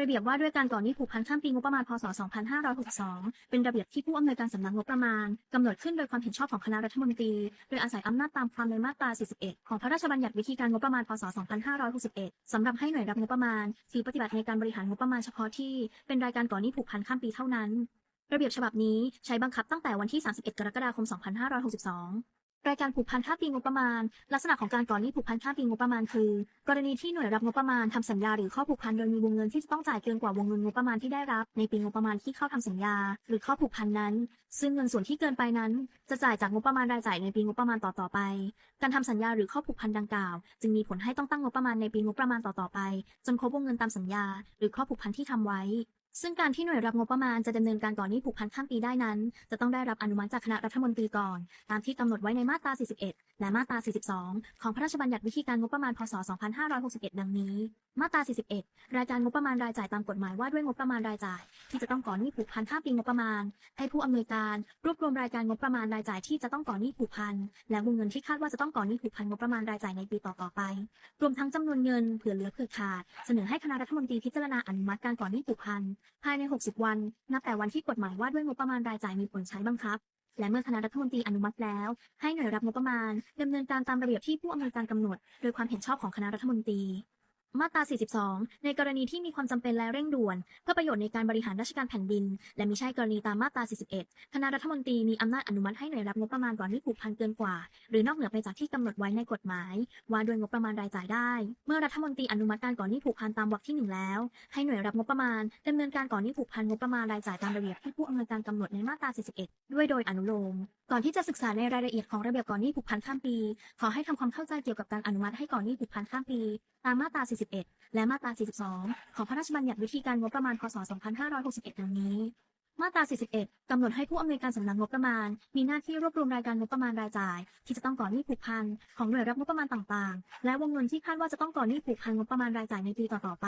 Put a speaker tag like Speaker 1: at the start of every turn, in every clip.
Speaker 1: ระเบียบว่าด้วยการก่อหนี้ผูกพันข้ามปีงบประมาณพศ 2562 เป็นระเบียบที่ผู้อำนวยการสำนักงบประมาณกำหนดขึ้นโดยความเห็นชอบของคณะรัฐมนตรี โดยอาศัยอำนาจตามความในมาตรา 41 ของพระราชบัญญัติวิธีการงบประมาณพศ 2561 สำหรับให้หน่วยรับงบประมาณถือปฏิบัติในการบริหารงบประมาณเฉพาะที่ เป็นรายการก่อหนี้ผูกพันข้ามปีเท่านั้น ระเบียบฉบับนี้ใช้บังคับตั้งแต่วันที่ 31 กรกฎาคม 2562 รายการผูกพันข้ามปีงบประมาณ ลักษณะของการก่อนหนี้ผูกพันข้ามปีงบประมาณคือ กรณีที่หน่วยรับงบประมาณทำสัญญาหรือข้อผูกพันโดยมีวงเงินที่จะต้องจ่ายเกินกว่าวงเงินงบประมาณที่ได้รับ ในปีงบประมาณที่เข้าทำสัญญา หรือข้อผูกพันนั้น ซึ่งเงินส่วนที่เกินไปนั้น จะจ่ายจากงบประมาณรายจ่ายในปีงบประมาณต่อๆไป การทำสัญญาหรือข้อผูกพันดังกล่าว จึงมีผลให้ต้องตั้งงบประมาณในปีงบประมาณต่อๆไป จนครบวงเงินตามสัญญา หรือข้อผูกพันที่ทำไว้ ซึ่งการที่หน่วยรับงบประมาณจะดำเนินการก่อนนี้ผูกพันข้ามปีได้นั้น จะต้องได้รับอนุมัติจากคณะรัฐมนตรีก่อน ตามที่กำหนดไว้ในมาตรา 41 และมาตรา 42 ของพระราชบัญญัติวิธีการงบประมาณ พศ 2561 ดังนี้ มาตรา 41 รายการงบประมาณรายจ่ายตามกฎหมายว่าด้วยงบประมาณรายจ่าย ที่จะต้องก่อหนี้ผูกพันข้ามปีงบประมาณ ให้ผู้อำนวยการ รวบรวมรายการงบประมาณรายจ่ายที่จะต้องก่อหนี้ผูกพัน และวงเงินที่คาดว่าจะต้องก่อหนี้ผูกพันงบประมาณรายจ่ายในปีต่อๆไป รวมทั้งจำนวนเงินเผื่อเหลือเผื่อขาด เสนอให้คณะรัฐมนตรีพิจารณาอนุมัติการก่อหนี้ผูกพันภายใน 60 วัน นับแต่วันที่กฎหมายว่าด้วยงบประมาณรายจ่ายมีผลใช้บังคับ และเมื่อคณะรัฐมนตรีอนุมัติแล้ว ให้หน่วยรับงบประมาณดำเนินการตามระเบียบที่ผู้อำนวยการกำหนด โดยความเห็นชอบของคณะรัฐมนตรี มาตรา 42 ในกรณีที่มีความจำเป็นและเร่งด่วน เพื่อประโยชน์ในการบริหารราชการแผ่นดิน และมิใช่กรณีตามมาตรา 41 คณะรัฐมนตรีมีอำนาจอนุมัติให้หน่วยรับงบประมาณก่อนที่ผูกพันเกินกว่า หรือนอกเหนือไปจากที่กำหนดไว้ในกฎหมาย ว่าด้วยงบประมาณรายจ่ายได้ เมื่อรัฐมนตรีอนุมัติการก่อนหนี้ผูกพันตามวรรคที่หนึ่งแล้ว ให้หน่วยรับงบประมาณดำเนินการก่อนหนี้ผูกพันงบประมาณรายจ่ายตามระเบียบที่ผู้อำนวยการกำหนดในมาตรา 41 ด้วยโดยอนุโลมก่อนที่จะศึกษาในรายละเอียดของระเบียบก่อนหนี้ผูกพันข้ามปี ขอให้ทำความเข้าใจเกี่ยวกับการอนุมัติให้ก่อนหนี้ผูกพันข้ามปี ตามมาตรา41 และมาตรา 42 ของพระราชบัญญัติวิธีการงบประมาณ พศ 2561 ดังนี้ มาตรา 41 กำหนดให้ผู้อำนวยการสำนักงบประมาณ มีหน้าที่รวบรวมรายการงบประมาณรายจ่าย ที่จะต้องก่อหนี้ผูกพันของหน่วยรับงบประมาณต่างๆ และวงเงินที่คาดว่าจะต้องก่อหนี้ผูกพันงบประมาณรายจ่ายในปีต่อๆไป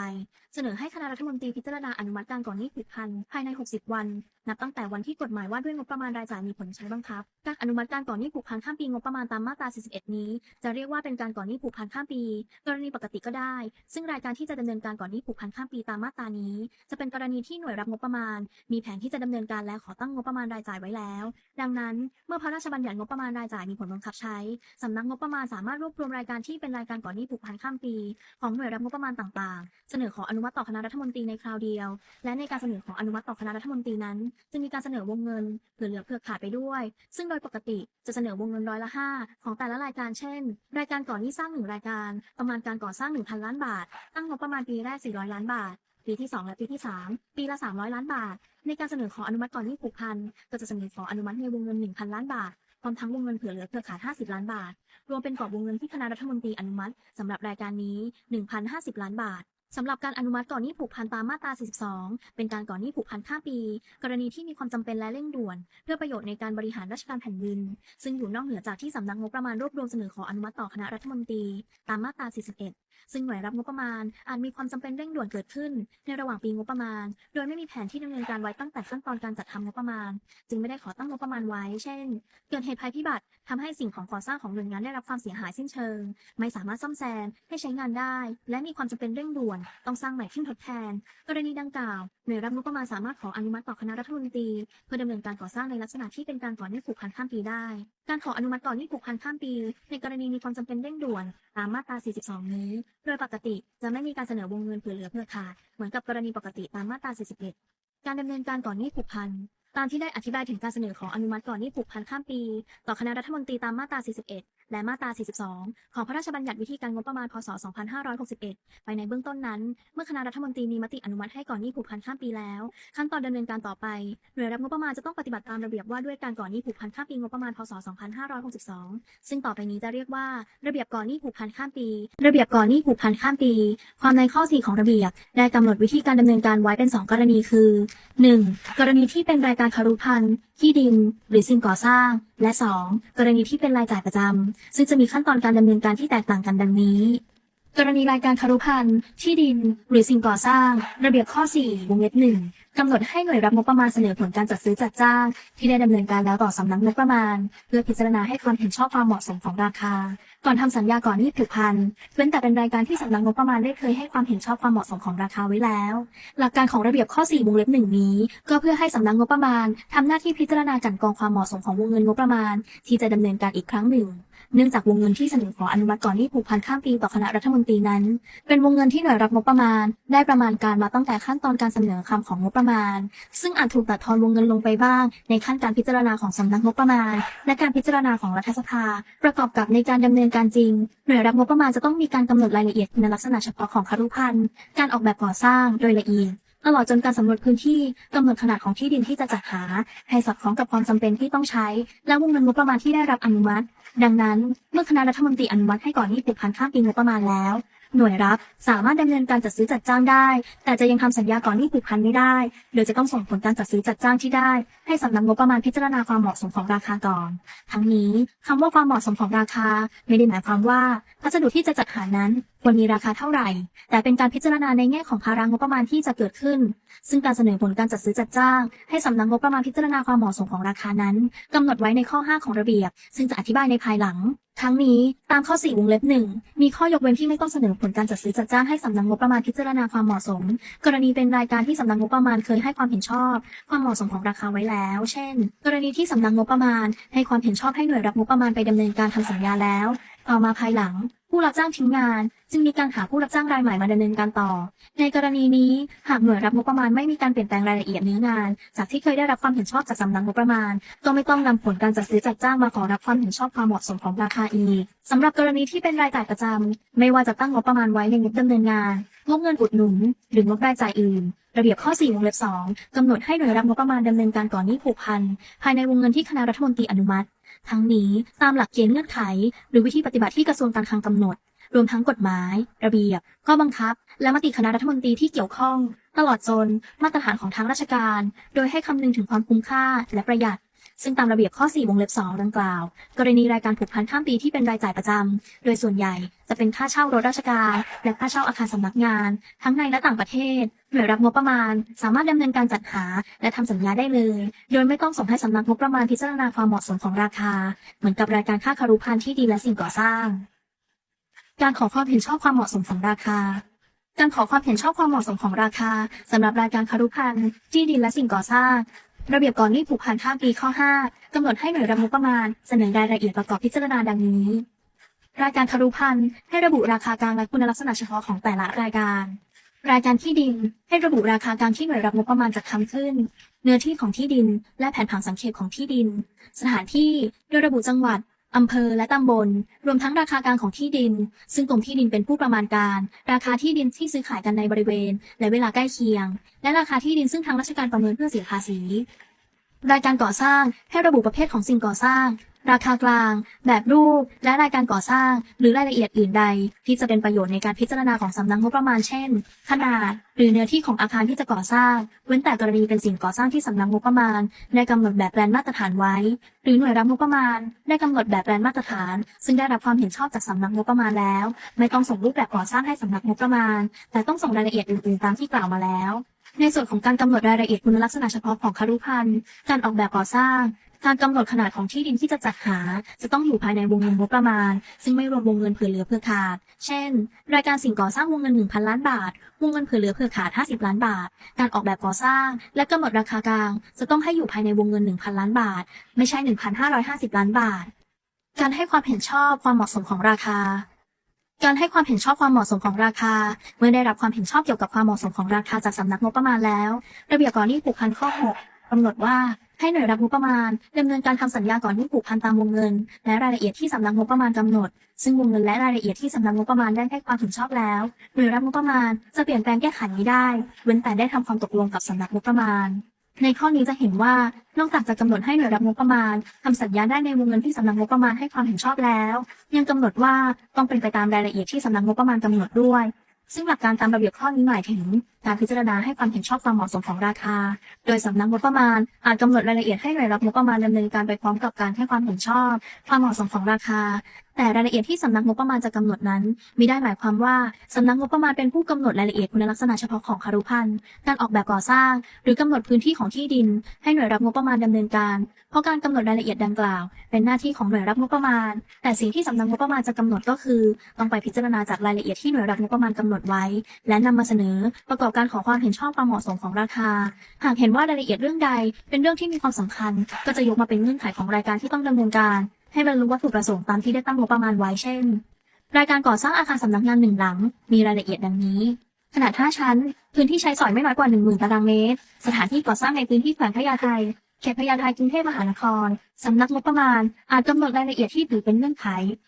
Speaker 1: เสนอให้คณะรัฐมนตรีพิจารณาอนุมัติการก่อหนี้ผูกพันภายใน 60 วัน นับตั้งแต่วันที่กฎหมายว่าด้วยงบประมาณรายจ่ายมีผลใช้บังคับ การอนุมัติการก่อหนี้ผูกพันข้ามปีงบประมาณตามมาตรา 41 นี้ จะเรียกว่าเป็นการก่อหนี้ผูกพันข้ามปี กรณีปกติก็ได้ ซึ่งรายการที่จะดำเนินการก่อนหนี้ผูกพันข้ามปีตามมาตรานี้ จะเป็นกรณีที่หน่วยรับงบประมาณ มีแผนที่จะดำเนินการและขอตั้งงบประมาณรายจ่ายไว้แล้ว ดังนั้น เมื่อพระราชบัญญัติงบประมาณรายจ่ายมีผลบังคับใช้สำนักงบประมาณสามารถรวบรวมรายการที่เป็นรายการก่อนหนี้ผูกพันข้ามปี ของหน่วยรับงบประมาณต่างๆ เสนอขออนุมัติต่อคณะรัฐมนตรีในคราวเดียว และในการเสนอขออนุมัติต่อคณะรัฐมนตรีนั้น จะมีการเสนอวงเงินเผื่อเหลือเผื่อขาดไปด้วย ซึ่งโดยปกติจะเสนอวงเงินร้อยละ5ของแต่ละรายการเช่น รายการก่อนหนี้สร้างหนึ่งรายการ ประมาณการก่อสร้าง1,000 ล้านบาท ตั้งงบประมาณปีแรก400 ล้านบาท ปีที่ 2 และปีที่ 3 ปีละ 300 ล้านบาท ในการเสนอขออนุมัติก่อนที่ผูกพันก็จะเสนอขออนุมัติในวงเงิน 1,000 ล้านบาทพร้อมทั้งวงเงินเผื่อเหลือเพื่อขาด50 ล้านบาท รวมเป็นกรอบวงเงินที่คณะรัฐมนตรีอนุมัติสำหรับรายการนี้ 1,050 ล้านบาท สำหรับการอนุมัติก่อนหนี้ผูกพันตามมาตรา 42 เป็นการก่อนหนี้ผูกพันข้ามปี กรณีที่มีความจำเป็นและเร่งด่วน เพื่อประโยชน์ในการบริหารราชการแผ่นดิน ซึ่งอยู่นอกเหนือจากที่สำนักงบประมาณรวบรวมเสนอขออนุมัติต่อคณะรัฐมนตรี ตามมาตรา 41 ซึ่งหน่วยรับงบประมาณอาจมีความจำเป็นเร่งด่วนเกิดขึ้น ในระหว่างปีงบประมาณ โดยไม่มีแผนที่ดำเนินการไว้ตั้งแต่ขั้นตอนการจัดทำงบประมาณ จึงไม่ได้ขอตั้งงบประมาณไว้ เช่น เกิดเหตุภัยพิบัติทำให้สิ่งของก่อสร้างของหน่วยงานได้รับความเสียหายสิ้นเชิง ไม่สามารถซ่อมแซมให้ใช้งานได้ และมีความจำเป็นเร่งด่วนต้องสร้างใหม่ขึ้นทดแทน กรณีดังกล่าวหน่วยรับงบประมาณสามารถขออนุมัติต่อคณะรัฐมนตรีเพื่อดำเนินการก่อสร้างในลักษณะที่เป็นการก่อหนี้ผูกพันข้ามปีได้ การขออนุมัติก่อหนี้ผูกพันข้ามปี ในกรณีมีความจำเป็นเร่งด่วนตามมาตรา 42 นี้ โดยปกติจะไม่มีการเสนอวงเงินเผื่อเหลือเผื่อขาดเหมือนกับกรณีปกติตามมาตรา 41 การดำเนินการก่อหนี้ผูกพันตามที่ได้อธิบายถึงการเสนอขออนุมัติก่อนหนี้ผูกพันข้ามปี ต่อคณะรัฐมนตรีตามมาตรา 41 และมาตรา 42 ของพระราชบัญญัติวิธีการงบประมาณ พศ 2561 ไปในเบื้องต้นนั้น เมื่อคณะรัฐมนตรีมีมติอนุมัติให้ก่อนหนี้ผูกพันข้ามปีแล้ว ขั้นตอนดำเนินการต่อไปหน่วยรับงบประมาณจะต้องปฏิบัติตามระเบียบว่าด้วยการก่อนหนี้ผูกพันข้ามปีงบประมาณ พศ 2562 ซึ่งต่อไปนี้จะเรียกว่าระเบียบก่อนหนี้ผูกพันข้ามปี ระเบียบก่อนหนี้ผูกพันข้ามปี ความในข้อ 4 ของระเบียบ ได้กำหนดวิธีการดำเนินการไว้เป็น 2 กรณีคือ 1. กรณีที่เป็นรายการคารุพันธ์ ที่ดิน หรือสิ่งก่อสร้าง และ 2. กรณีที่เป็นรายจ่ายประจำซึ่งจะมีขั้นตอนการดำเนินการที่แตกต่างกันดังนี้ กรณีรายการคารุพันธ์ที่ดิน หรือสิ่งก่อสร้าง ระเบียบข้อ 4 วงเล็บหนึ่งกำหนดให้หน่วยรับงบประมาณเสนอผลการจัดซื้อจัดจ้าง ที่ได้ดำเนินการแล้วต่อสำนักงบประมาณ เพื่อพิจารณาให้ความเห็นชอบความเหมาะสมของราคา ก่อนทำสัญญาก่อนนี้ผูกพันเว้นแต่เป็นรายการที่สำนักงบประมาณได้เคยให้ความเห็นชอบความเหมาะสมของราคาไว้แล้ว หลักการของระเบียบข้อ 4 วงเล็บหนึ่งนี้ ก็เพื่อให้สำนักงบประมาณทำหน้าที่พิจารณากันกองความเหมาะสมของวงเงินงบประมาณ ที่จะดำเนินการอีกครั้งหนึ่ง เนื่องจากวงเงินที่เสนอขออนุมัติก่อนนี้ผูกพันข้ามปีต่อคณะรัฐมนตรีนั้น เป็นวงเงินที่หน่วยรับงบประมาณ ได้ประมาณการมาตั้งแต่ขั้นตอนการเสนอคำของงบประมาณ ซึ่งอาจถูกตัดทอนวงเงินลงไปบ้าง ในขั้นการพิจารณาของสำนักงบประมาณ และการพิจารณาของรัฐสภา ประกอบกับในการดำเนินการจริง หน่วยรับงบประมาณจะต้องมีการกำหนดรายละเอียดคุณลักษณะเฉพาะของคารุพันธ์การออกแบบก่อสร้างโดยละเอียดตลอดจนการสำรวจพื้นที่กำหนดขนาดของที่ดินที่จะจัดหา ให้สอดคล้องกับความจำเป็นที่ต้องใช้ และวงเงินงบประมาณที่ได้รับอนุมัติ ดังนั้นเมื่อคณะรัฐมนตรีอนุมัติให้ก่อนหนี้ผูกพันข้ามปีงบประมาณแล้ว หน่วยรับสามารถดำเนินการจัดซื้อจัดจ้างได้ แต่จะยังทำสัญญาก่อนหนี้ผูกพันไม่ได้ โดยจะต้องส่งผลการจัดซื้อจัดจ้างที่ได้ ให้สำนักงบประมาณพิจารณาความเหมาะสมของราคาก่อน ทั้งนี้คำว่าความเหมาะสมของราคา ไม่ได้หมายความว่าพัสดุที่จะจัดหานั้น ควรมีราคาเท่าไหร่ แต่เป็นการพิจารณาในแง่ของภาระงบประมาณที่จะเกิดขึ้น ซึ่งการเสนอผลการจัดซื้อจัดจ้าง ให้สำนักงบประมาณพิจารณาความเหมาะสมของราคานั้นกำหนดไว้ในข้อ 5 ของระเบียบ ซึ่งจะอธิบายในภายหลัง ทั้งนี้ตามข้อ 4 วงเล็บหนึ่งมีข้อยกเว้นที่ไม่ต้องเสนอผลการจัดซื้อจัดจ้างให้สำนักงบประมาณพิจารณาความเหมาะสม กรณีเป็นรายการที่สำนักงบประมาณเคยให้ความเห็นชอบ ความเหมาะสมของราคาไว้แล้ว เช่น กรณีที่สำนักงบประมาณ ให้ความเห็นชอบให้หน่วยรับงบประมาณไปดำเนินการทำสัญญาแล้ว ต่อมาภายหลัง ผู้รับจ้างทิ้งงาน จึงมีการหาผู้รับจ้างรายใหม่มาดำเนินการต่อ ในกรณีนี้ หากหน่วยรับงบประมาณไม่มีการเปลี่ยนแปลงรายละเอียดเนื้องาน จากที่เคยได้รับความเห็นชอบจากสำนักงบประมาณ ก็ไม่ต้องนำผลการจัดซื้อจัดจ้างมาขอรับความเห็นชอบความเหมาะสมของราคาอีกสำหรับกรณีที่เป็นรายจ่ายประจำไม่ว่าจะตั้งงบประมาณไว้ในงบดำเนินงานงบเงินอุดหนุน หรืองบรายจ่ายอื่นระเบียบข้อ 4 วงเล็บ 2 กำหนดให้หน่วยรับงบประมาณดำเนินการก่อนหนี้ผูกพัน ภายในวงเงินที่คณะรัฐมนตรีอนุมัติ ทั้งนี้ตามหลักเกณฑ์เงื่อนไข หรือวิธีปฏิบัติที่กระทรวงการคลังกำหนด รวมทั้งกฎหมาย ระเบียบ ข้อบังคับ และมติคณะรัฐมนตรีที่เกี่ยวข้อง ตลอดจน มาตรฐานของทางราชการ โดยให้คำนึงถึงความคุ้มค่าและประหยัด ซึ่งตามระเบียบข้อ 4 วงเล็บ 2 ดังกล่าว กรณีรายการผูกพันข้ามปีที่เป็นรายจ่ายประจำ โดยส่วนใหญ่จะเป็นค่าเช่ารถราชการ และค่าเช่าอาคารสำนักงาน ทั้งในและต่างประเทศหน่วยรับงบประมาณ สามารถดำเนินการจัดหา และทำสัญญาได้เลย โดยไม่ต้องส่งให้สำนักงบประมาณพิจารณาความเหมาะสมของราคา เหมือนกับรายการค่าคารุพันที่ดินและสิ่งก่อสร้าง การขอความเห็นชอบความเหมาะสมของราคาการขอความเห็นชอบความเหมาะสมของราคาสำหรับรายการคารุพันธ์ที่ดินและสิ่งก่อสร้าง ระเบียบก่อนหนี้ผูกพันข้ามปีข้อ 5 กำหนดให้หน่วยรับงบประมาณ เสนอรายละเอียดประกอบพิจารณาดังนี้ รายการคารุพันธ์ให้ระบุราคากลางและคุณลักษณะเฉพาะของแต่ละรายการ รายการที่ดินให้ระบุราคากลางที่หน่วยรับงบประมาณจัดทำขึ้น เนื้อที่ของที่ดิน และแผนผังสังเขตของที่ดิน สถานที่โดยระบุจังหวัด อำเภอและตำบล รวมทั้งราคากลางของที่ดิน ซึ่งกรมที่ดินเป็นผู้ประมาณการ ราคาที่ดินที่ซื้อขายกันในบริเวณ และเวลาใกล้เคียง และราคาที่ดินซึ่งทางราชการประเมินเพื่อเสียภาษี รายการก่อสร้างให้ระบุประเภทของสิ่งก่อสร้าง ราคากลาง แบบรูป และรายการก่อสร้าง หรือรายละเอียดอื่นใด ที่จะเป็นประโยชน์ในการพิจารณาของสำนักงบประมาณเช่น ขนาด หรือเนื้อที่ของอาคารที่จะก่อสร้าง เว้นแต่กรณีเป็นสิ่งก่อสร้างที่สำนักงบประมาณ ได้กำหนดแบบแปลนมาตรฐานไว้ หรือหน่วยรับงบประมาณ ได้กำหนดแบบแปลนมาตรฐาน ซึ่งได้รับความเห็นชอบจากสำนักงบประมาณแล้ว ไม่ต้องส่งรูปแบบก่อสร้างให้สำนักงบประมาณ แต่ต้องส่งรายละเอียดอื่นๆตามที่กล่าวมาแล้วในส่วนของการกำหนดรายละเอียดคุณลักษณะเฉพาะของคารุพันธ์ การออกแบบก่อสร้าง การกำหนดขนาดของที่ดินที่จะจัดหา จะต้องอยู่ภายในวงเงินงบประมาณ ซึ่งไม่รวมวงเงินเผื่อเหลือเผื่อขาด เช่น รายการสิ่งก่อสร้างวงเงิน 1,000 ล้านบาท วงเงินเผื่อเหลือเผื่อขาด 50 ล้านบาท การออกแบบก่อสร้าง และกำหนดราคากลาง จะต้องให้อยู่ภายในวงเงิน 1,000 ล้านบาท ไม่ใช่ 1,550 ล้านบาท การให้ความเห็นชอบความเหมาะสมของราคาการให้ความเห็นชอบความเหมาะสมของราคา เมื่อได้รับความเห็นชอบเกี่ยวกับความเหมาะสมของราคาจากสำนักงบประมาณแล้ว ระเบียบก่อนหนี้ผูกพันข้อ 6กำหนดว่า ให้หน่วยรับงบประมาณดำเนินการทำสัญญาก่อนหนี้ผูกพันตามวงเงิน และรายละเอียดที่สำนักงบประมาณกำหนด ซึ่งวงเงินและรายละเอียดที่สำนักงบประมาณได้ให้ความเห็นชอบแล้วหน่วยรับงบประมาณจะเปลี่ยนแปลงแก้ไขไม่ได้ เว้นแต่ได้ทำความตกลงกับสำนักงบประมาณในข้อนี้จะเห็นว่านอกจากจะกำหนดให้หน่วยรับงบประมาณทำสัญญาได้ในวงเงินที่สำนักงบประมาณให้ความเห็นชอบแล้ว ยังกำหนดว่าต้องเป็นไปตามรายละเอียดที่สำนักงบประมาณกำหนดด้วย ซึ่งหลักการตามระเบียบข้อนี้หมายถึง การพิจารณาให้ความเห็นชอบความเหมาะสมของราคา โดยสำนักงบประมาณอาจกำหนดรายละเอียดให้หน่วยรับงบประมาณดำเนินการไปพร้อมกับการให้ความเห็นชอบ ความเหมาะสมของราคา แต่รายละเอียดที่สำนักงบประมาณจะกำหนดนั้นมิได้หมายความว่าสำนักงบประมาณเป็นผู้กำหนดรายละเอียดคุณลักษณะเฉพาะของคารุพันธ์การออกแบบก่อสร้าง หรือกำหนดพื้นที่ของที่ดิน ให้หน่วยรับงบประมาณดำเนินการ เพราะการกำหนดรายละเอียดดังกล่าว เป็นหน้าที่ของหน่วยรับงบประมาณ แต่สิ่งที่สำนักงบประมาณจะกำหนดก็คือ ต้องไปพิจารณาจากรายละเอียดที่หน่วยรับงบประมาณกำหนดไว้ และนำมาเสนอประกอบการขอความเห็นชอบความเหมาะสมของราคา หากเห็นว่ารายละเอียดเรื่องใด เป็นเรื่องที่มีความสำคัญ ก็จะยกมาเป็นเงื่อนไขของรายการที่ต้องดำเนินการ ให้บรรลุวัตถุประสงค์ตามที่ได้ตั้งงบประมาณไว้เช่น รายการก่อสร้างอาคารสำนักงานหนึ่งหลัง มีรายละเอียดดังนี้ ขนาด 5 ชั้น พื้นที่ใช้สอยไม่น้อยกว่า 10,000 ตารางเมตร สถานที่ก่อสร้างในพื้นที่แขวงพญาไท เขตพญาไทกรุงเทพมหานคร สำนักงบประมาณ อาจกำหนดรายละเอียดที่ถือเป็นเงื่อนไข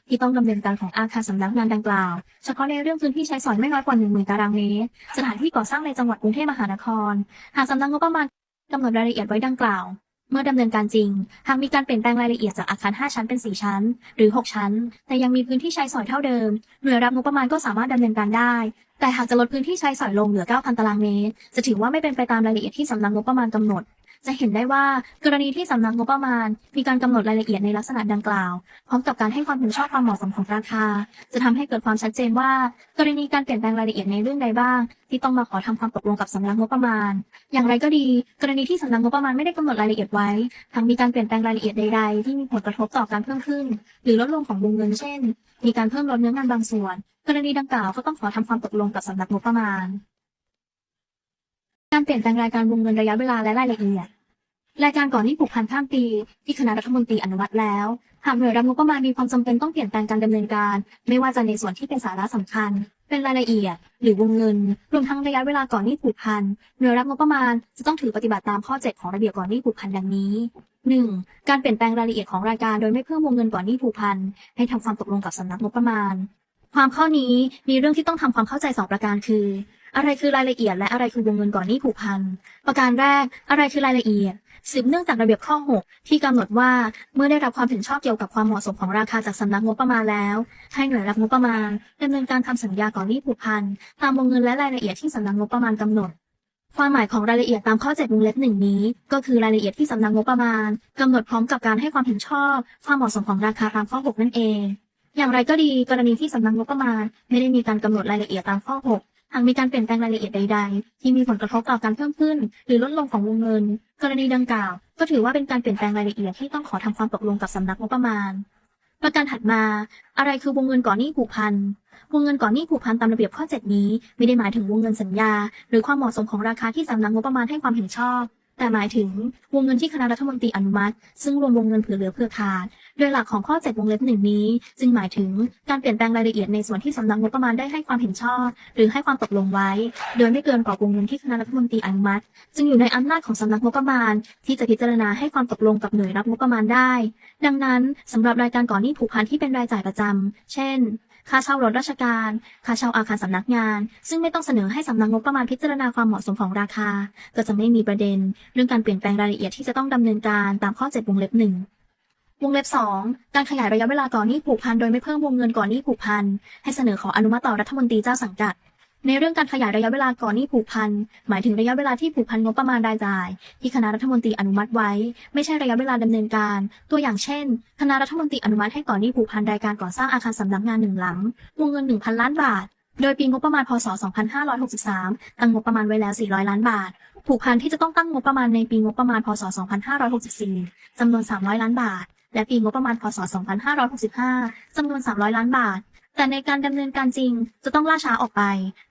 Speaker 1: ที่ต้องดำเนินการของอาคารสำนักงานดังกล่าว เฉพาะในเรื่องพื้นที่ใช้สอยไม่น้อยกว่า10,000ตารางเมตร สถานที่ก่อสร้างในจังหวัดกรุงเทพมหานคร หากสำนักงบประมาณกำหนดรายละเอียดไว้ดังกล่าว เมื่อดำเนินการจริง หากมีการเปลี่ยนแปลงรายละเอียดจากอาคาร 5 ชั้นเป็น 4 ชั้น หรือ 6 ชั้น แต่ยังมีพื้นที่ใช้สอยเท่าเดิม หน่วยรับงบประมาณก็สามารถดำเนินการได้ แต่หากจะลดพื้นที่ใช้สอยลงเหลือ 9,000 ตารางเมตร จะถือว่าไม่เป็นไปตามรายละเอียดที่สำนักงบประมาณกำหนด จะเห็นได้ว่ากรณีที่สำนักงบประมาณ มีการกำหนดรายละเอียดในลักษณะดังกล่าว พร้อมกับการให้ความเห็นชอบความเหมาะสมของราคา จะทำให้เกิดความชัดเจนว่า กรณีการเปลี่ยนแปลงรายละเอียดในเรื่องใดบ้าง ที่ต้องมาขอทำความตกลงกับสำนักงบประมาณ อย่างไรก็ดี กรณีที่สำนักงบประมาณไม่ได้กำหนดรายละเอียดไว้หากมีการเปลี่ยนแปลงรายละเอียดใดๆ ที่มีผลกระทบต่อการเพิ่มขึ้น หรือลดลงของวงเงินเช่น มีการเพิ่มลดเนื้องานบางส่วน กรณีดังกล่าวก็ต้องขอทำความตกลงกับสำนักงบประมาณ การเปลี่ยนแปลงรายการวงเงินระยะเวลาและรายละเอียดรายการก่อนหนี้ผูกพันข้ามปี ที่คณะรัฐมนตรีอนุมัติแล้ว หากหน่วยรับงบประมาณมีความจำเป็นต้องเปลี่ยนแปลงการดำเนินการ ไม่ว่าจะในส่วนที่เป็นสาระสำคัญ เป็นรายละเอียด หรือวงเงิน รวมทั้งระยะเวลาก่อนหนี้ผูกพันหน่วยรับงบประมาณจะต้องถือปฏิบัติตามข้อ 7 ของระเบียบก่อนหนี้ผูกพันดังนี้ 1. การเปลี่ยนแปลงรายละเอียดของรายการโดยไม่เพิ่มวงเงินก่อนหนี้ผูกพันให้ทำความตกลงกับสำนักงบประมาณ ความข้อนี้มีเรื่องที่ต้องทำความเข้าใจสองประการคือ อะไรคือรายละเอียดและอะไรคือวงเงินก่อนหนี้ผูกพัน ประการแรก อะไรคือรายละเอียด สืบเนื่องจากระเบียบข้อ 6 ที่กำหนดว่าเมื่อได้รับความเห็นชอบเกี่ยวกับความเหมาะสมของราคาจากสำนักงบประมาณแล้ว ให้หน่วยรับงบประมาณดำเนินการทำสัญญาก่อนหนี้ผูกพันตามวงเงินและรายละเอียดที่สำนักงบประมาณกำหนดความหมายของรายละเอียดตามข้อ7วงเล็บหนึ่งนี้ ก็คือรายละเอียดที่สำนักงบประมาณกำหนดพร้อมกับการให้ความเห็นชอบ ความเหมาะสมของราคาตามข้อ 6 นั่นเอง อย่างไรก็ดีกรณีที่สำนักงบประมาณ ไม่ได้มีการกำหนดรายละเอียดตามข้อ 6 หากมีการเปลี่ยนแปลงรายละเอียดใด ๆ ที่มีผลกระทบต่อการเพิ่มขึ้น หรือลดลงของวงเงิน กรณีดังกล่าว ก็ถือว่าเป็นการเปลี่ยนแปลงรายละเอียดที่ต้องขอทำความตกลงกับสำนักงบประมาณ ประการถัดมา อะไรคือวงเงินก่อนหนี้ผูกพัน วงเงินก่อนหนี้ผูกพันตามระเบียบข้อ 7 นี้ ไม่ได้หมายถึงวงเงินสัญญา หรือความเหมาะสมของราคาที่สำนักงบประมาณให้ความเห็นชอบ แต่หมายถึงวงเงินที่คณะรัฐมนตรีอนุมัติ ซึ่งรวมวงเงินเผื่อเหลือเผื่อขาด โดยหลักของข้อ 7 วงเล็บหนึ่งนี้ จึงหมายถึงการเปลี่ยนแปลงรายละเอียดในส่วนที่สำนักงบประมาณได้ให้ความเห็นชอบ หรือให้ความตกลงไว้ โดยไม่เกินกว่าวงเงินที่คณะรัฐมนตรีอนุมัติ จึงอยู่ในอำนาจของสำนักงบประมาณ ที่จะพิจารณาให้ความตกลงกับหน่วยรับงบประมาณได้ ดังนั้นสำหรับรายการก่อนหนี้ผูกพันที่เป็นรายจ่ายประจำเช่น ค่าเช่ารถราชการ ค่าเช่าอาคารสำนักงาน ซึ่งไม่ต้องเสนอให้สำนักงบประมาณพิจารณาความเหมาะสมของราคา ก็จะไม่มีประเด็น เรื่องการเปลี่ยนแปลงรายละเอียดที่จะต้องดำเนินการตามข้อ7วงเล็บหนึ่งวงเล็บ 2 การขยายระยะเวลาก่อนหนี้ผูกพันโดยไม่เพิ่มวงเงินก่อนหนี้ผูกพันให้เสนอขออนุมัติต่อรัฐมนตรีเจ้าสังกัด ในเรื่องการขยายระยะเวลาก่อนหนี้ผูกพัน หมายถึงระยะเวลาที่ผูกพันงบประมาณรายจ่าย ที่คณะรัฐมนตรีอนุมัติไว้ ไม่ใช่ระยะเวลาดำเนินการ ตัวอย่างเช่น คณะรัฐมนตรีอนุมัติให้ก่อนหนี้ผูกพันรายการก่อสร้างอาคารสำนักงานหนึ่งหลังวงเงิน 1,000 ล้านบาท โดยปีงบประมาณพศ 2563 ตั้งงบประมาณไว้แล้ว 400 ล้านบาท ผูกพันที่จะต้องตั้งงบประมาณในปีงบประมาณพศ 2564จำนวน 300 ล้านบาทและปีงบประมาณ พศ 2565 จำนวน 300 ล้านบาท แต่ในการดำเนินการจริงจะต้องล่าช้าออกไป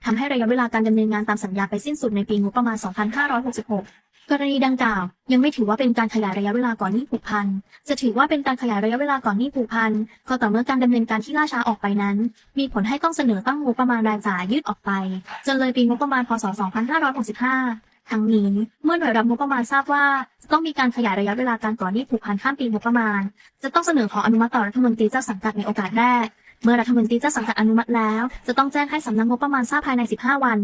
Speaker 1: ทำให้ระยะเวลาการดำเนินงานตามสัญญาไปสิ้นสุดในปีงบประมาณ 2566 กรณีดังกล่าว ยังไม่ถือว่าเป็นการขยายระยะเวลาก่อนหนี้ผูกพัน จะถือว่าเป็นการขยายระยะเวลาก่อนหนี้ผูกพันก็ต่อเมื่อการดำเนินการที่ล่าช้าออกไปนั้น มีผลให้ต้องเสนอตั้งงบประมาณรายจ่ายยืดออกไปจนเลยปีงบประมาณพศ 2565ทั้งนี้เมื่อหน่วยรับงบประมาณทราบว่า จะต้องมีการขยายระยะเวลาการก่อนหนี้ผูกพันข้ามปีงบประมาณ จะต้องเสนอขออนุมัติต่อรัฐมนตรีเจ้าสังกัดในโอกาสแรก เมื่อรัฐมนตรีเจ้าสังกัดอนุมัติแล้ว จะต้องแจ้งให้สำนักงบประมาณทราบภายใน 15 วัน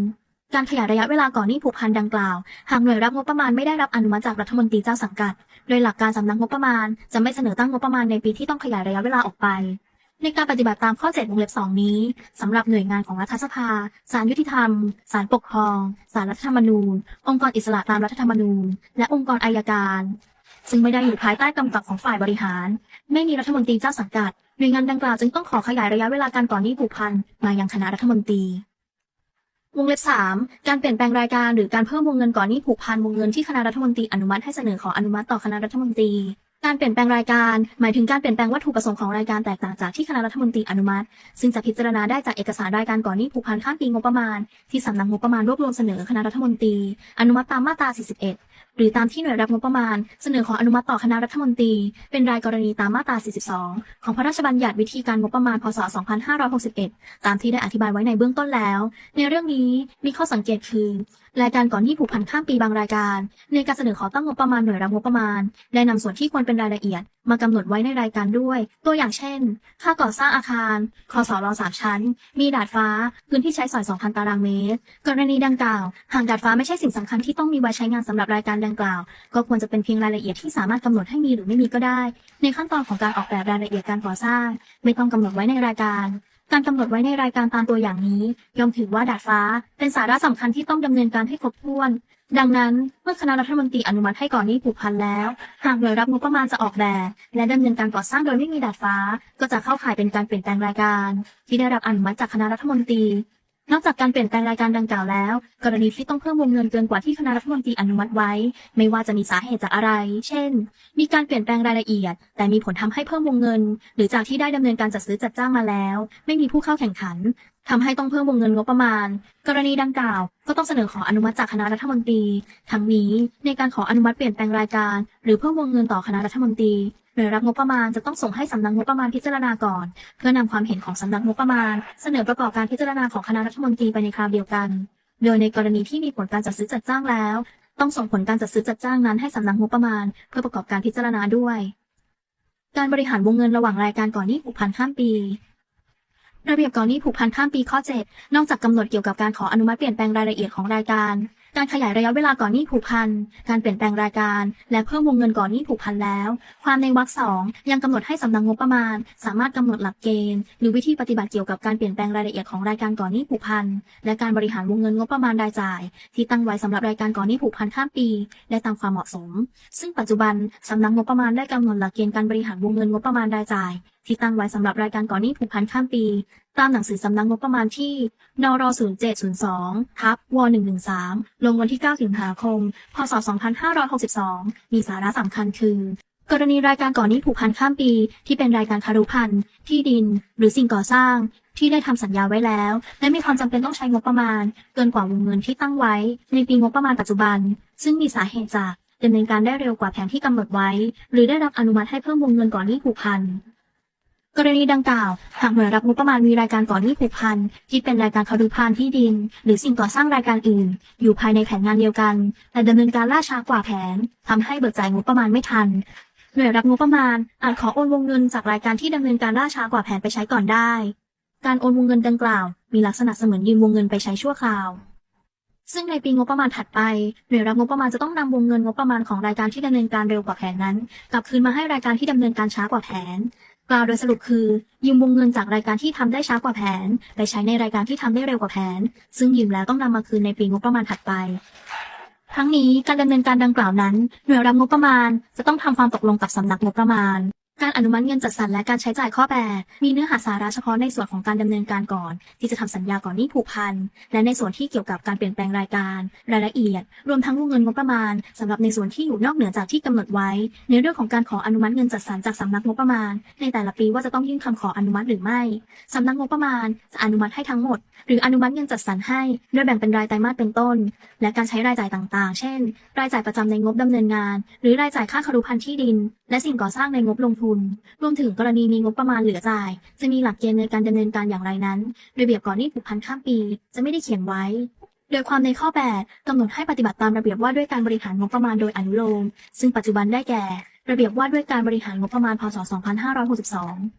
Speaker 1: การขยายระยะเวลาก่อนหนี้ผูกพันดังกล่าว หากหน่วยรับงบประมาณไม่ได้รับอนุมัติจากรัฐมนตรีเจ้าสังกัด โดยหลักการสำนักงบประมาณ จะไม่เสนอตั้งงบประมาณในปีที่ต้องขยายระยะเวลาออกไป ในการปฏิบัติตามข้อ 7 วงเล็บ 2 นี้สำหรับหน่วยงานของรัฐสภา ศาลยุติธรรม ศาลปกครอง ศาลรัฐธรรมนูญ องค์กรอิสระตามรัฐธรรมนูญ และองค์กรอายการ ซึ่งไม่ได้อยู่ภายใต้กำกับของฝ่ายบริหาร ไม่มีรัฐมนตรีเจ้าสังกัดหน่วยงานดังกล่าวจึงต้องขอขยายระยะเวลาการก่อนหนี้ผูกพันมายังคณะรัฐมนตรีวงเล็บ3การเปลี่ยนแปลงรายการหรือการเพิ่มวงเงินก่อนหนี้ผูกพันวงเงินที่คณะรัฐมนตรีอนุมัติให้เสนอขออนุมัติต่อคณะรัฐมนตรี การเปลี่ยนแปลงรายการ หมายถึงการเปลี่ยนแปลงวัตถุประสงค์ของรายการแตกต่างจากที่คณะรัฐมนตรีอนุมัติ ซึ่งจะพิจารณาได้จากเอกสารรายการก่อนหนี้ผูกพันข้ามปีงบประมาณ ที่สำนักงบประมาณรวบรวมเสนอคณะรัฐมนตรี อนุมัติตามมาตรา 41 หรือตามที่หน่วยรับงบประมาณ เสนอขออนุมัติต่อคณะรัฐมนตรี เป็นรายกรณีตามมาตรา 42 ของพระราชบัญญัติวิธีการงบประมาณ พศ 2561 ตามที่ได้อธิบายไว้ในเบื้องต้นแล้ว ในเรื่องนี้มีข้อสังเกตคือรายการก่อนที่ผูกพันข้ามปีบางรายการ ในการเสนอขอตั้งงบประมาณหน่วยรับงบประมาณ ได้นำส่วนที่ควรเป็นรายละเอียด มากำหนดไว้ในรายการด้วย ตัวอย่างเช่น ค่าก่อสร้างอาคารคสรสามชั้น มีดาดฟ้า พื้นที่ใช้สอย 2,000 ตารางเมตร กรณีดังกล่าว หากดาดฟ้าไม่ใช่สิ่งสำคัญที่ต้องมีไว้ใช้งานสำหรับรายการดังกล่าว ก็ควรจะเป็นเพียงรายละเอียดที่สามารถกำหนดให้มีหรือไม่มีก็ได้ ในขั้นตอนของการออกแบบรายละเอียดการก่อสร้าง ไม่ต้องกำหนดไว้ในรายการ การกำหนดไว้ในรายการตามตัวอย่างนี้ย่อมถือว่าดาดฟ้า เป็นสาระสำคัญที่ต้องดำเนินการให้ครบถ้วน ดังนั้น เมื่อคณะรัฐมนตรีอนุมัติให้ก่อนนี้ผูกพันแล้ว หากหน่วยรับงบประมาณจะออกแบบ และดำเนินการก่อสร้างโดยไม่มีดาดฟ้า ก็จะเข้าข่ายเป็นการเปลี่ยนแปลงรายการ ที่ได้รับอนุมัติจากคณะรัฐมนตรี นอกจากการเปลี่ยนแปลงรายการดังกล่าวแล้ว กรณีที่ต้องเพิ่มวงเงินเกินกว่าที่คณะรัฐมนตรีอนุมัติไว้ ไม่ว่าจะมีสาเหตุจากอะไร เช่น มีการเปลี่ยนแปลงรายละเอียด แต่มีผลทำให้เพิ่มวงเงิน หรือจากที่ได้ดำเนินการจัดซื้อจัดจ้างมาแล้ว ไม่มีผู้เข้าแข่งขันทำให้ต้องเพิ่มวงเงินงบประมาณ กรณีดังกล่าว ก็ต้องเสนอขออนุมัติจากคณะรัฐมนตรี ทั้งนี้ในการขออนุมัติเปลี่ยนแปลงรายการ หรือเพิ่มวงเงินต่อคณะรัฐมนตรี หน่วยรับงบประมาณจะต้องส่งให้สำนักงบประมาณพิจารณาก่อน เพื่อนำความเห็นของสำนักงบประมาณ เสนอประกอบการพิจารณาของคณะรัฐมนตรีไปในคราวเดียวกัน โดยในกรณีที่มีผลการจัดซื้อจัดจ้างแล้ว ต้องส่งผลการจัดซื้อจัดจ้างนั้นให้สำนักงบประมาณ เพื่อประกอบการพิจารณาด้วย การบริหารวงเงินระหว่างรายการก่อนหนี้ผูกพันข้ามปีระเบียบก่อนหนี้ผูกพันข้ามปีข้อ 7 นอกจากกำหนดเกี่ยวกับการขออนุมัติเปลี่ยนแปลงรายละเอียดของรายการ การขยายระยะเวลาก่อนหนี้ผูกพัน การเปลี่ยนแปลงรายการ และเพิ่มวงเงินก่อนหนี้ผูกพันแล้ว ความในวรรคสองยังกำหนดให้สำนักงบประมาณ สามารถกำหนดหลักเกณฑ์หรือวิธีปฏิบัติเกี่ยวกับการเปลี่ยนแปลงรายละเอียดของรายการก่อนหนี้ผูกพัน และการบริหารวงเงินงบประมาณรายจ่าย ที่ตั้งไว้สำหรับรายการก่อนหนี้ผูกพันข้ามปีได้ตามความเหมาะสม ซึ่งปัจจุบันสำนักงบประมาณได้กำหนดหลักเกณฑ์การบริหารวงเงินงบประมาณรายจ่ายที่ตั้งไว้สำหรับรายการก่อนหนี้ผูกพันข้ามปี ตามหนังสือสำนักงบประมาณที่ นร0702ทับว113 ลงวันที่ 9 สิงหาคม พศ 2562 มีสาระสำคัญคือกรณีรายการก่อนนี้ผูกพันข้ามปี ที่เป็นรายการคารุพันธ์ที่ดิน หรือสิ่งก่อสร้าง ที่ได้ทำสัญญาไว้แล้ว และมีความจำเป็นต้องใช้งบประมาณ เกินกว่าวงเงินที่ตั้งไว้ ในปีงบประมาณปัจจุบัน ซึ่งมีสาเหตุจากดำเนินการได้เร็วกว่าแผนที่กำหนดไว้ หรือได้รับอนุมัติให้เพิ่มวงเงินก่อนนี้ผูกพัน กรณีดังกล่าว หากหน่วยรับงบประมาณมีรายการก่อนหนี้ผูกพันที่เป็นรายการคารุพันที่ดิน หรือสิ่งก่อสร้างรายการอื่น อยู่ภายในแผนงานเดียวกัน แต่ดำเนินการล่าช้ากว่าแผนทำให้เบิกจ่ายงบประมาณไม่ทัน หน่วยรับงบประมาณอาจขอโอนวงเงินจากรายการที่ดำเนินการล่าช้ากว่าแผนไปใช้ก่อนได้ การโอนวงเงินดังกล่าว มีลักษณะเสมือนยืมวงเงินไปใช้ชั่วคราว ซึ่งในปีงบประมาณถัดไปหน่วยรับงบประมาณจะต้องนำวงเงินงบประมาณของรายการที่ดำเนินการเร็วกว่าแผนนั้น กลับคืนมาให้รายการที่ดำเนินการช้ากว่าแผน กล่าวโดยสรุปคือ ยืมวงเงินจากรายการที่ทำได้ช้ากว่าแผน ไปใช้ในรายการที่ทำได้เร็วกว่าแผน ซึ่งยืมแล้วต้องนำมาคืนในปีงบประมาณถัดไปทั้งนี้การดำเนินการดังกล่าวนั้น หน่วยรับงบประมาณ จะต้องทำความตกลงกับสำนักงบประมาณ การอนุมัติเงินจัดสรรและการใช้จ่ายข้อแปดมีเนื้อหาสาระเฉพาะในส่วนของการดำเนินการก่อน ที่จะทำสัญญาก่อนหนี้ผูกพัน และในส่วนที่เกี่ยวกับการเปลี่ยนแปลงรายการ รายละเอียด รวมทั้งวงเงินงบประมาณสำหรับในส่วนที่อยู่นอกเหนือจากที่กำหนดไว้ ในเรื่องของการขออนุมัติเงินจัดสรรจากสำนักงบประมาณ ในแต่ละปีว่าจะต้องยื่นคำขออนุมัติหรือไม่สำนักงบประมาณจะอนุมัติให้ทั้งหมด หรืออนุมัติเงินจัดสรรให้โดยแบ่งเป็นรายไตรมาสเป็นต้น และการใช้รายจ่ายต่างๆ เช่น รายจ่ายประจำในงบดำเนินงาน หรือรายจ่ายค่าคารุพันธ์ที่ดิน และสิ่งก่อสร้างในงบลงทุนรวมถึงกรณีมีงบประมาณเหลือจ่าย จะมีหลักเกณฑ์ในการดำเนินการอย่างไรนั้น ระเบียบก่อนหนี้ผูกพันข้ามปี จะไม่ได้เขียนไว้ โดยความในข้อ 8 กำหนดให้ปฏิบัติตามระเบียบว่าด้วยการบริหารงบประมาณโดยอนุโลม ซึ่งปัจจุบันได้แก่ ระเบียบว่าด้วยการบริหารงบประมาณ พศ 2562